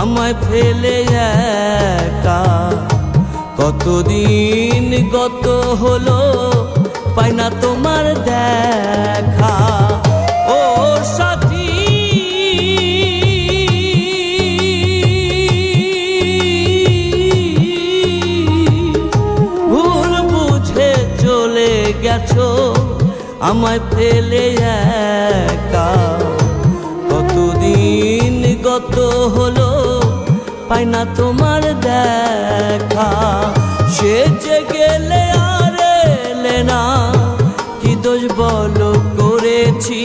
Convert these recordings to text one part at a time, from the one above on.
আমায় ফেলে একা। কতদিন গত হলো, পাই না তোমার দেখা। ও চলে গেছো, আমায় ফেলে একা। কতদিন গত হলো পাই না তোমার দেখা। সে যে গেলে আর এলে না, কি দোষ বলো করেছি?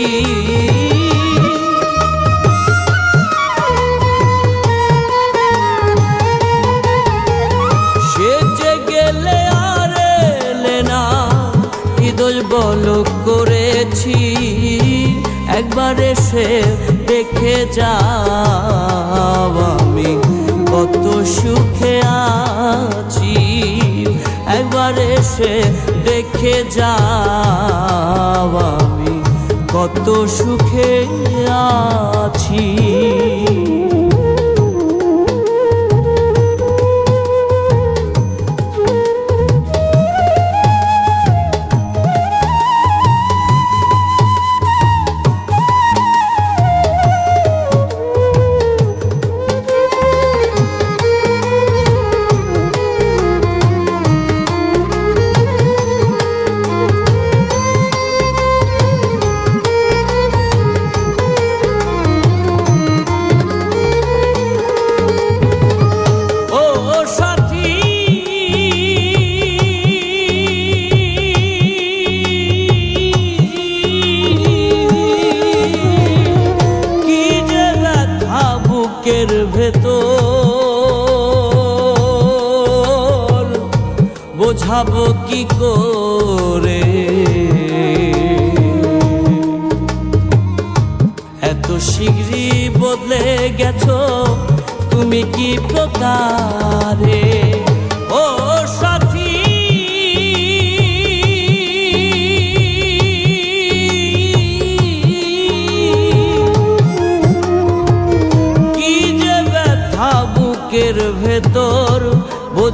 যে দোষ বলো করেছি? একবার এসে দেখে যাও আমি। সুখে আছি একবার এসে দেখে যাও আমি কত সুখে আছি। বোঝাবো কি করে? এত শীঘ্রই বদলে গেছো, তুমি কি প্রকারে? ও সাথী! কি যে ব্যথা বুকের ভেতর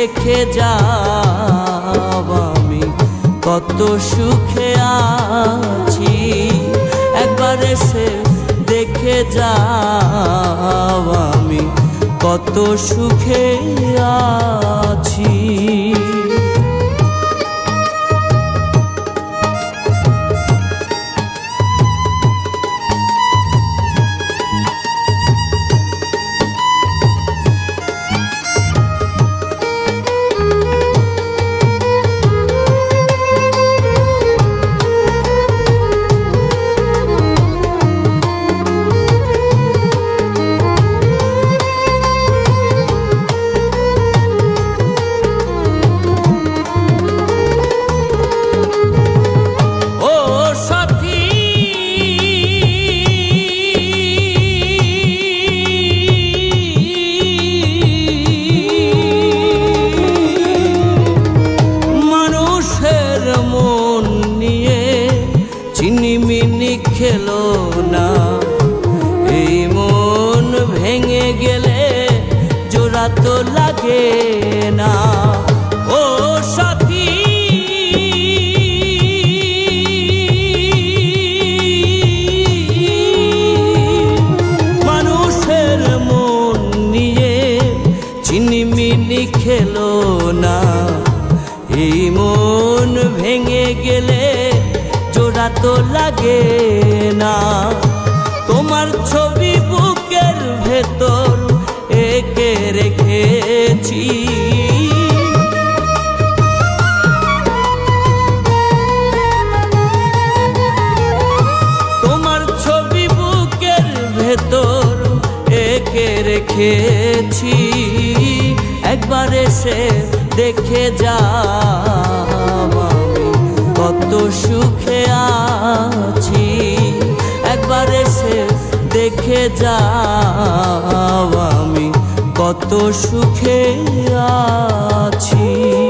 রেখে যাব আমি। কত সুখে আছি। একবার এসে দেখে যাব আমি। কত সুখে আছি। তো লাগে না। ও সাথী মানুষের মন নিয়ে চিনিমিনি খেলো না। এই মন ভেঙে গেলে জোড়া তো লাগে না। তোমার ছবি বুকের ভেতর রেখেছি। তোমার ছবি বুকের ভেতর একে রেখেছি। একবার এসে দেখে আমি কত সুখে আছি। একবার এসে দেখে যাও আমি কত সুখে আছি।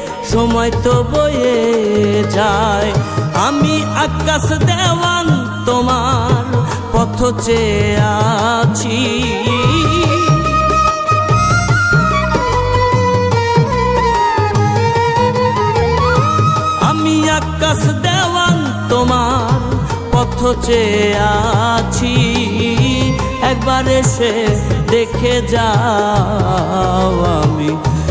সময় তো বয়ে যায়। আমি আকাশ দেওয়ান তোমার পথ চেয়ে আছি। আমি আকাশ দেওয়ান তোমার পথ চেয়ে আছি। একবার এসে দেখে যাও আমি।